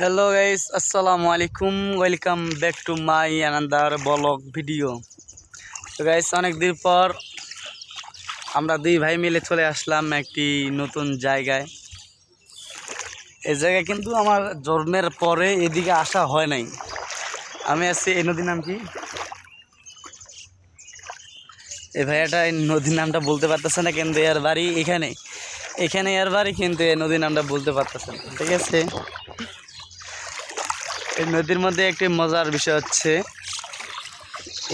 Hello guys আসসালামু আলাইকুম welcome back to my another vlog video তো গাইস অনেক দিন পর আমরা দুই ভাই মিলে চলে আসলাম একটি নতুন জায়গায়। এই জায়গায় কিন্তু আমার জন্মের পরে এদিকে আসা হয় নাই। আমি আছি, এই নদীর নাম কি? এই ভাইয়াটা এই নদীর নামটা বলতে পারতেছে না কিন্তু এর বাড়ি এখানে। এখানে এর বাড়ি কিন্তু এই নদীর নামটা বলতে পারতেছে না, ঠিক আছে? এই নদীর মধ্যে একটি মজার বিষয় হচ্ছে,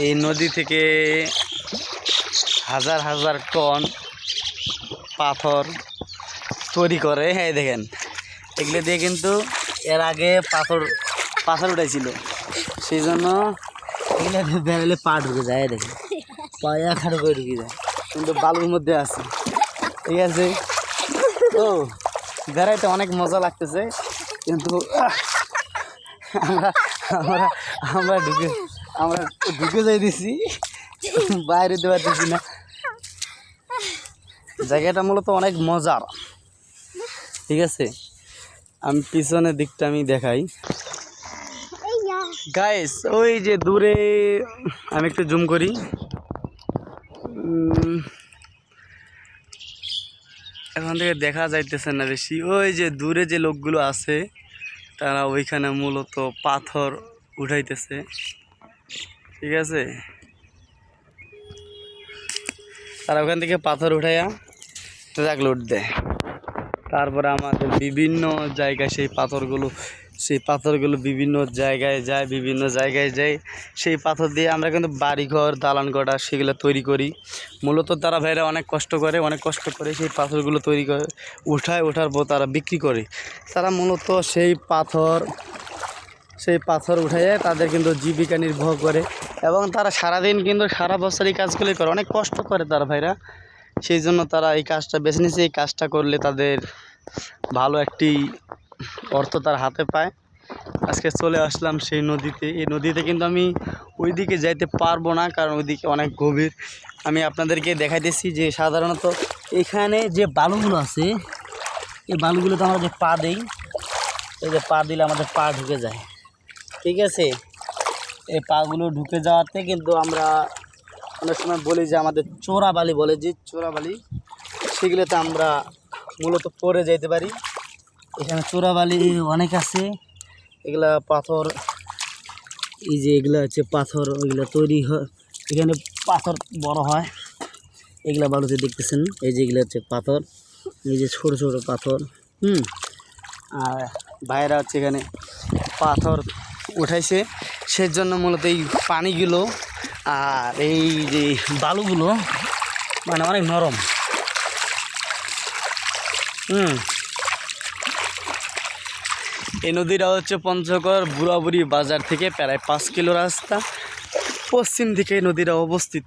এই নদী থেকে হাজার হাজার টন পাথর তৈরি করে। হ্যাঁ দেখেন, এগুলো দিয়ে কিন্তু এর আগে পাথর পাথর উঠেছিল। সেই জন্য এগুলো বেরোলে পা ঢুকে যায় দেখেন। পা এখানে করে ঢুকে যায়। কিন্তু বালুর মধ্যে আছে। ঠিক আছে? তো বেড়াইতে অনেক মজা লাগতেছে, কিন্তু আমরা আমরা আমরা ঢুকে আমরা ঢুকে যাই দিছি বাইরে দিতে পারতেছি না। জায়গাটা মূলত অনেক মজার। ঠিক আছে? আমি পিছনের দিকটা আমি দেখাই। গাইস ওই যে দূরে আমি একটু জুম করি। এখন থেকে দেখা যাইতেছে না বেশি। ওই যে দূরে যে লোকগুলো আছে তারা ওইখানে মূলত পাথর উঠাইতেছে। ঠিক আছে? তারা ওখান থেকে পাথর উঠাইয়া ট্রাক লোড দেয়। তারপরে আমাদের বিভিন্ন জায়গায় সেই পাথরগুলো সেই পাথরগুলো বিভিন্ন জায়গায় যায়, বিভিন্ন জায়গায় যায়। সেই পাথর দিয়ে আমরা কিন্তু বাড়িঘর দালান কটা সেগুলো তৈরি করি। মূলত তারা ভাইরা অনেক কষ্ট করে, অনেক কষ্ট করে সেই পাথরগুলো তৈরি করে, উঠায়, ওঠার পর তারা বিক্রি করে। তারা মূলত সেই পাথর সেই পাথর উঠাইয়ে তাদের কিন্তু জীবিকা নির্বাহ করে এবং তারা সারাদিন কিন্তু সারা বছর এই কাজগুলি করে। অনেক কষ্ট করে তারা ভাইরা। সেই জন্য তারা এই কাজটা বেছে নিয়েছে। এই কাজটা করলে তাদের ভালো একটি অর্থ তার হাতে পায়। আজকে চলে আসলাম সেই নদীতে। এই নদীতে কিন্তু আমি ওইদিকে যাইতে পারব না, কারণ ওইদিকে অনেক গভীর। আমি আপনাদেরকে দেখাইতেছি যে সাধারণত এখানে যে বালুগুলো আছে, এই বালুগুলোতে আমরা যে পা দিই, এই যে পা দিলে আমাদের পা ঢুকে যায়। ঠিক আছে? এই পাগুলো ঢুকে যাওয়াতে কিন্তু আমরা অনেক সময় বলি যে আমাদের চোরাবালি বলে, যে চোরাবালি, সেগুলোতে আমরা মূলত পরে যেতে পারি। এখানে চোরাবালি অনেক আছে। এগুলা পাথর, এই যে এগুলা হচ্ছে পাথর, ওইগুলো তৈরি হয় এখানে পাথর বড় হয়। এগুলা বালুতে দেখতেছেন? এই যে এগুলো হচ্ছে পাথর, এই যে ছোট ছোট পাথর, হুম? আর ভাইরা হচ্ছে এখানে পাথর উঠাইছে। সেজন্য মূলত এই পানিগুলো আর এই যে বালুগুলো মানে অনেক নরম। হুম? এই নদীটা হচ্ছে পঞ্চগড় বুড়াবুড়ি বাজার থেকে প্রায় পাঁচ কিলো রাস্তা। পশ্চিম দিকে এই নদীটা অবস্থিত।